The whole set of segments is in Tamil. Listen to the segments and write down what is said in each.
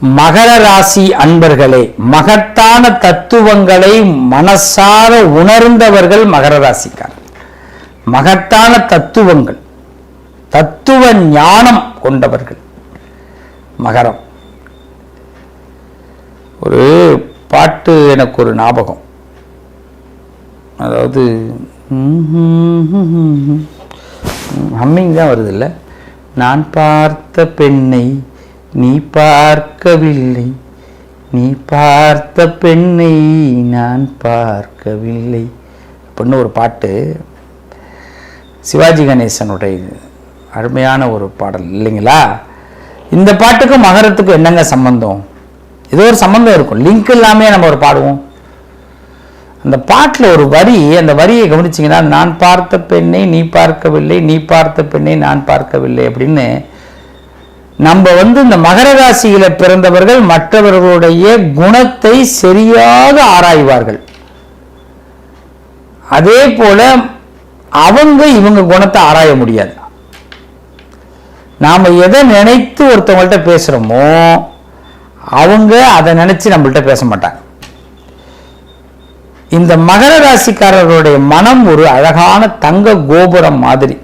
மகர ராசி அன்பர்களே மகத்தான தத்துவங்களை மனசார உணர்ந்தவர்கள் மகர ராசிக்கார் மகத்தான தத்துவங்கள் தத்துவ ஞானம் கொண்டவர்கள். மகரம். ஒரு பாட்டு எனக்கு ஒரு ஞாபகம். அதாவது ஹம்மிங் தான் வருது இல்லை? நான் பார்த்த பெண்ணை நீ பார்க்கவில்லை. நீ பார்த்த பெண்ணை நான் பார்க்கவில்லை. அப்படின்னு ஒரு பாட்டு சிவாஜி கணேசனுடைய அருமையான ஒரு பாடல் இல்லைங்களா? இந்த பாட்டுக்கும் மகரத்துக்கும் என்னங்க சம்பந்தம்? ஏதோ ஒரு சம்பந்தம் இருக்கும். லிங்க் இல்லாமே நம்ம ஒரு பாடுவோம். அந்த பாட்டில் ஒரு வரி அந்த வரியை கவனிச்சிங்கன்னா நான் பார்த்த பெண்ணை நீ பார்க்கவில்லை நீ பார்த்த பெண்ணை நான் பார்க்கவில்லை அப்படின்னு நம்ம வந்து இந்த மகர ராசியில பிறந்தவர்கள் மற்றவர்களுடைய குணத்தை சரியாக ஆராய்வார்கள். அதே போல அவங்க இவங்க குணத்தை ஆராய முடியாது. நாம எதை நினைத்து ஒருத்தவங்கள்ட்ட பேசுறோமோ அவங்க அதை நினைச்சு நம்மள்ட்ட பேச மாட்டாங்க. இந்த மகர ராசிக்காரர்களுடைய மனம் ஒரு அழகான தங்க கோபுரம் மாதிரி.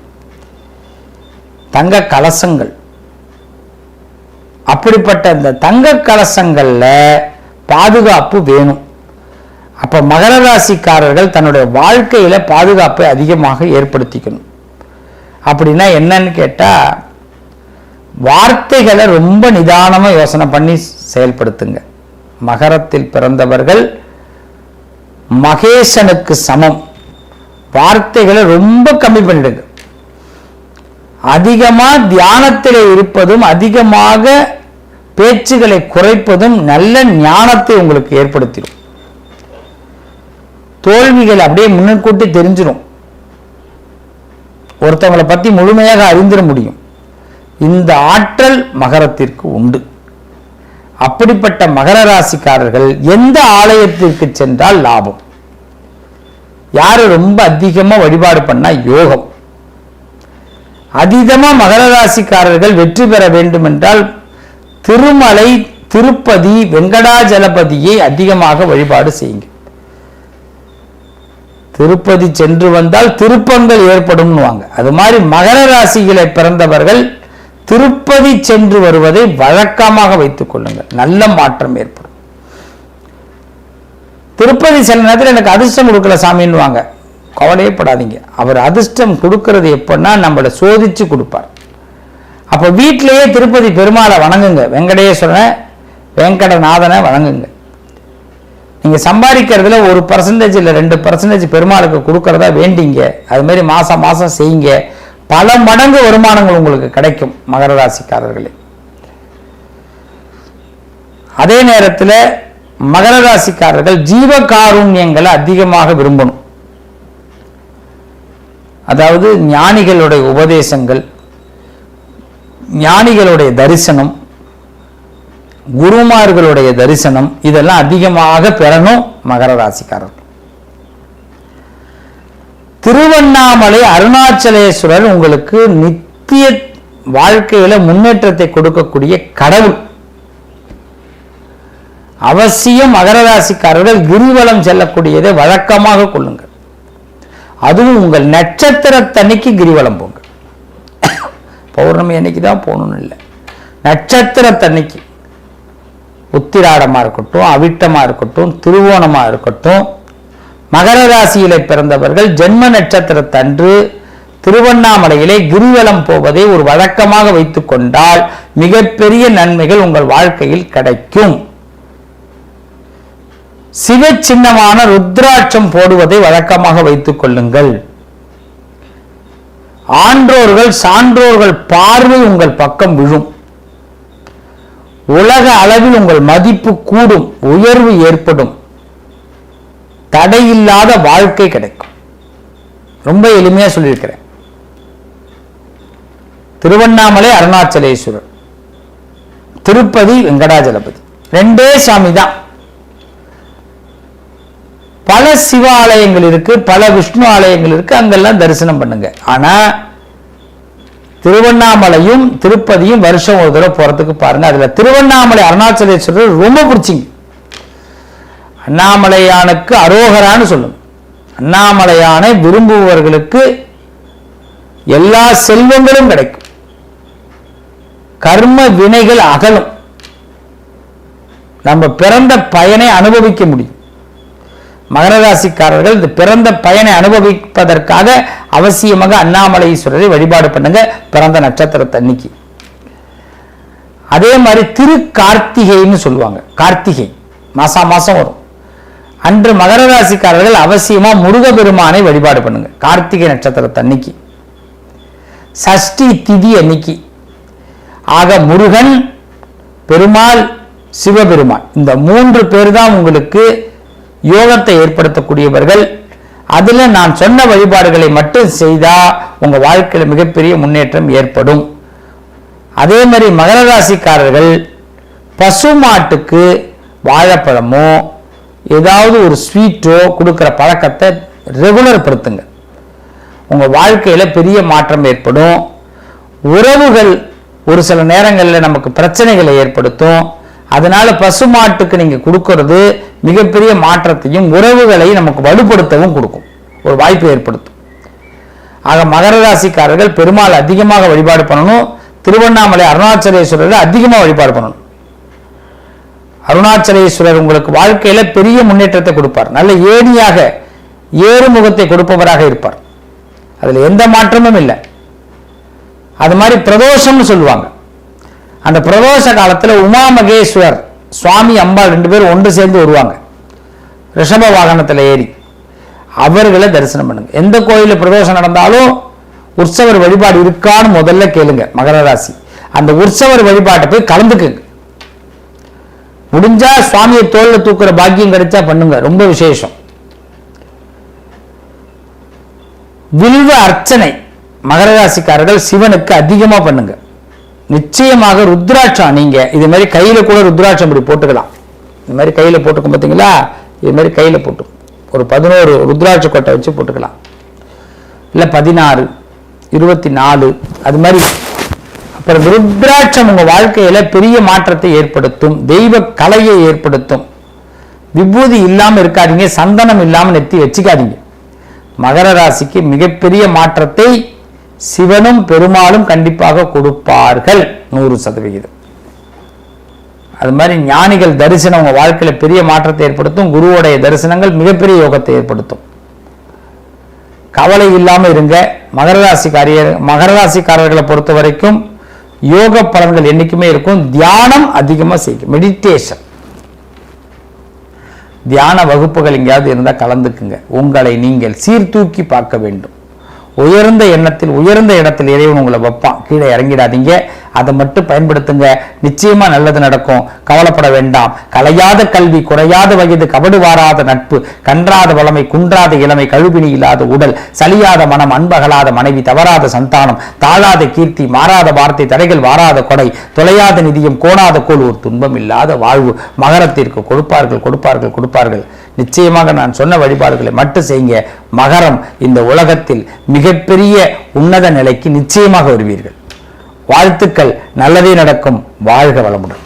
தங்க கலசங்கள். அப்படிப்பட்ட இந்த தங்க கலசங்கள்ல பாதுகாப்பு வேணும். அப்ப மகர ராசிக்காரர்கள் தன்னுடைய வாழ்க்கையில பாதுகாப்பை அதிகமாக ஏற்படுத்திக்கணும். அப்படின்னா என்னன்னு கேட்டா வார்த்தைகளை ரொம்ப நிதானமா யோசனை பண்ணி செயல்படுத்துங்க. மகரத்தில் பிறந்தவர்கள் மகேசனுக்கு சமம். வார்த்தைகளை ரொம்ப கம்மி பண்ணிடுங்க. அதிகமாக தியானத்தில் இருப்பதும் அதிகமாக பேச்சுகளை குறைப்பதும் நல்ல ஞானத்தை உங்களுக்கு ஏற்படுத்திடும். தோல்விகள் அப்படியே முன்கூட்டி தெரிஞ்சிடும் ஒருத்தவங்களை பற்றி முழுமையாக அறிந்திட முடியும். இந்த ஆற்றல் மகரத்திற்கு உண்டு. அப்படிப்பட்ட மகர ராசிக்காரர்கள் எந்த ஆலயத்திற்கு சென்றால் லாபம்? யார் ரொம்ப அதிகமாக வழிபாடு பண்ணால் யோகம்? அதிகமா மகர ராசிக்காரர்கள் வெற்றி பெற வேண்டும் என்றால் திருமலை திருப்பதி வெங்கடாஜலபதியை அதிகமாக வழிபாடு செய்யுங்க. திருப்பதி சென்று வந்தால் திருப்பங்கள் ஏற்படும்னுவாங்க. அது மாதிரி மகர ராசிகளை பிறந்தவர்கள் திருப்பதி சென்று வருவதை வழக்கமாக வைத்துக் கொள்ளுங்கள். நல்ல மாற்றம் ஏற்படும். திருப்பதி சில நேரத்தில் எனக்கு அதிர்ஷ்டம் கொடுக்கல சாமின்னுவாங்க. கவலையே படாதீங்க அவர் அதிர்ஷ்டம் கொடுக்கறது எப்படின்னா நம்மளை சோதிச்சு கொடுப்பார். அப்போ வீட்டிலேயே திருப்பதி பெருமாளை வணங்குங்க. வெங்கடேஸ்வரனை வெங்கடநாதனை வணங்குங்க. நீங்கள் சம்பாதிக்கிறதுல ஒரு பர்சன்டேஜ் இல்லை ரெண்டு பர்சன்டேஜ் பெருமாளுக்கு கொடுக்கறதா வேண்டிங்க. அது மாதிரி மாதம் செய்யுங்க. பல மடங்கு வருமானங்கள் உங்களுக்கு கிடைக்கும் மகர ராசிக்காரர்களே. அதே நேரத்தில் மகர ராசிக்காரர்கள் ஜீவகாருண்யங்களை அதிகமாக விரும்பணும். அதாவது ஞானிகளுடைய உபதேசங்கள் ஞானிகளுடைய தரிசனம் குருமார்களுடைய தரிசனம் இதெல்லாம் அதிகமாக பெறணும் மகர ராசிக்காரர்கள். திருவண்ணாமலை அருணாச்சலேஸ்வரர் உங்களுக்கு நித்திய வாழ்க்கையில முன்னேற்றத்தை கொடுக்கக்கூடிய கடவுள். அவசியம் மகர ராசிக்காரர்கள் கிரிவலம் செல்லக்கூடியதை வழக்கமாக கொள்ளுங்கள். அதுவும் உங்கள் நட்சத்திரத்தன்னைக்கு கிரிவலம் போங்க பௌர்ணமி அன்னைக்கு தான் போகணும்னு இல்லை. நட்சத்திரத்தன்னைக்கு. உத்திராடமாக இருக்கட்டும் அவிட்டமாக இருக்கட்டும் திருவோணமாக இருக்கட்டும் மகர ராசியிலே பிறந்தவர்கள் ஜென்ம நட்சத்திரத்தன்று திருவண்ணாமலையிலே கிரிவலம் போவதை ஒரு வழக்கமாக வைத்துக்கொண்டால் மிகப்பெரிய நன்மைகள் உங்கள் வாழ்க்கையில் கிடைக்கும். சிவ சின்னமான ருத்ராட்சம் போடுவதை வழக்கமாக வைத்துக் கொள்ளுங்கள். ஆன்றோர்கள் சான்றோர்கள் பார்வை உங்கள் பக்கம் விழும். உலக அளவில் உங்கள் மதிப்பு கூடும் உயர்வு ஏற்படும். தடையில்லாத வாழ்க்கை கிடைக்கும். ரொம்ப எளிமையா சொல்லியிருக்கிறேன். திருவண்ணாமலை அருணாச்சலேஸ்வரர் திருப்பதி வெங்கடாஜலபதி. ரெண்டே சாமி தான். பல சிவ ஆலயங்கள் இருக்கு பல விஷ்ணு ஆலயங்கள் இருக்கு அங்கெல்லாம் தரிசனம் பண்ணுங்க. ஆனா திருவண்ணாமலையும் திருப்பதியும் வருஷம் ஒரு தடவை போறதுக்கு பாருங்க. அதுல திருவண்ணாமலை அருணாச்சலேஸ்வரர் ரொம்ப பிடிச்சிங்க. அண்ணாமலையானுக்கு அரோகரான்னு சொல்லும் அண்ணாமலையானை விரும்புபவர்களுக்கு எல்லா செல்வங்களும் கிடைக்கும். கர்ம வினைகள் அகலும். நம்ம பிறந்த பயனை அனுபவிக்க முடியும். மகர ராசிக்காரர்கள் இந்த பிறந்த பயனை அனுபவிப்பதற்காக அவசியமாக அண்ணாமலைஈஸ்வரரை வழிபாடு பண்ணுங்க பிறந்த நட்சத்திரத்தன்னைக்கு அதே மாதிரி திரு கார்த்திகைன்னு சொல்லுவாங்க. கார்த்திகை மாசா மாசம் வரும். அன்று மகர ராசிக்காரர்கள் அவசியமா முருகபெருமானை வழிபாடு பண்ணுங்க கார்த்திகை நட்சத்திரத்தன்னைக்கு சஷ்டி திதி அன்னைக்கு. ஆக முருகன் பெருமாள் சிவபெருமான் இந்த மூன்று பேர் தான் உங்களுக்கு யோகத்தை ஏற்படுத்தக்கூடியவர்கள். அதில் நான் சொன்ன வழிபாடுகளை மட்டும் செய்தால் உங்கள் வாழ்க்கையில் மிகப்பெரிய முன்னேற்றம் ஏற்படும். அதே மாதிரி மகர ராசிக்காரர்கள் பசுமாட்டுக்கு வாழைப்பழமோ ஏதாவது ஒரு ஸ்வீட்டோ கொடுக்குற பழக்கத்தை ரெகுலர் படுத்துங்க உங்கள் வாழ்க்கையில் பெரிய மாற்றம் ஏற்படும். உறவுகள் ஒரு சில நேரங்களில் நமக்கு பிரச்சனைகளை ஏற்படுத்தும். அதனால பசுமாட்டுக்கு நீங்க கொடுக்கறது மிகப்பெரிய மாற்றத்தையும் உறவுகளை நமக்கு வலுப்படுத்தவும் கொடுக்கும். ஒரு வாய்ப்பு ஏற்படுத்தும். ஆக மகர ராசிக்காரர்கள் பெருமாள் அதிகமாக வழிபாடு பண்ணணும். திருவண்ணாமலை அருணாச்சலேஸ்வரரை அதிகமாக வழிபாடு பண்ணணும். அருணாச்சலேஸ்வரர் உங்களுக்கு வாழ்க்கையில பெரிய முன்னேற்றத்தை கொடுப்பார். நல்ல ஏணியாக ஏறுமுகத்தை கொடுப்பவராக இருப்பார். அதுல எந்த மாற்றமும் இல்லை. அது மாதிரி பிரதோஷம்னு சொல்லுவாங்க. அந்த பிரதோஷ காலத்துல உமா மகேஸ்வர் சுவாமி அம்பாள் ரெண்டு பேரும் ஒன்று சேர்ந்து வருவாங்க. ரிஷப வாகனத்துல ஏறி. அவர்களை தரிசனம் பண்ணுங்க. எந்த கோயிலில் பிரதோஷம் நடந்தாலும் உற்சவர் வழிபாடு இருக்கான்னு முதல்ல கேளுங்க மகர ராசி. அந்த உற்சவர் வழிபாட்டை போய் கலந்துக்குங்க. முடிஞ்சா சுவாமியை தோல்ல தூக்குற பாக்கியம் கிடைச்சா பண்ணுங்க ரொம்ப விசேஷம். வில்வ அர்ச்சனை மகர ராசிக்காரர்கள் சிவனுக்கு அதிகமா பண்ணுங்க. நிச்சயமாக ருத்ராட்சம் நீங்க இது மாதிரி கையில கூட ருத்ராட்சம் இப்படி போட்டுக்கலாம். இந்த மாதிரி கையில போட்டுக்கும் பார்த்தீங்களா இது மாதிரி கையில போட்டு ஒரு பதினோரு ருத்ராட்ச கொட்டை வச்சு போட்டுக்கலாம். இல்ல பதினாறு இருபத்தி நாலு அது மாதிரி. அப்புறம் ருத்ராட்சம் உங்க வாழ்க்கையில பெரிய மாற்றத்தை ஏற்படுத்தும் தெய்வ கலையை ஏற்படுத்தும். விபூதி இல்லாமல் இருக்காதீங்க சந்தனம் இல்லாமல் நெத்தி வச்சுக்காதீங்க. மகர ராசிக்கு மிகப்பெரிய மாற்றத்தை சிவனும் பெருமாளும் கண்டிப்பாக கொடுப்பார்கள். நூறு சதவிகிதம். அது மாதிரி ஞானிகள் தரிசனம் உங்க வாழ்க்கையில பெரிய மாற்றத்தை ஏற்படுத்தும் குருவுடைய தரிசனங்கள் மிகப்பெரிய யோகத்தை ஏற்படுத்தும். கவலை இல்லாம இருங்க. மகர ராசிக்காரிய மகர ராசிக்காரர்களை பொறுத்த வரைக்கும் யோக பலன்கள் என்னைக்குமே இருக்கும். தியானம் அதிகமா செய்யும் மெடிடேஷன் தியான வகுப்புகள் எங்கேயாவது இருந்தால் கலந்துக்குங்க. உங்களை நீங்கள் சீர்தூக்கி பார்க்க வேண்டும். உயர்ந்த எண்ணத்தில் உயர்ந்த இடத்தில் இறைவன் உங்களை வைப்பான். கீழே இறங்கிடாதீங்க. அதை மட்டும் பயன்படுத்துங்க. நிச்சயமா நல்லது நடக்கும். கவலைப்பட வேண்டாம். கலையாத கல்வி குறையாத வயது கபடு வாராத நட்பு கன்றாத வளமை குன்றாத இளமை கழுபினி இல்லாத உடல் சலியாத மனம் அன்பகலாத மனைவி தவறாத சந்தானம் தாழாத கீர்த்தி மாறாத வார்த்தை தடைகள் வாராத கொடை தொலையாத நிதியம் கோணாத கோல் ஒரு துன்பம் இல்லாத வாழ்வு. மகரத்திற்கு கொடுப்பார்கள் கொடுப்பார்கள் கொடுப்பார்கள். நிச்சயமாக நான் சொன்ன வழிபாடுகளை மட்டும் செய்யுங்க. மகரம் இந்த உலகத்தில் மிகப்பெரிய உன்னத நிலைக்கு நிச்சயமாக வருவீர்கள். வாழ்த்துக்கள். நல்லதே நடக்கும். வாழ்க வளமுடன்.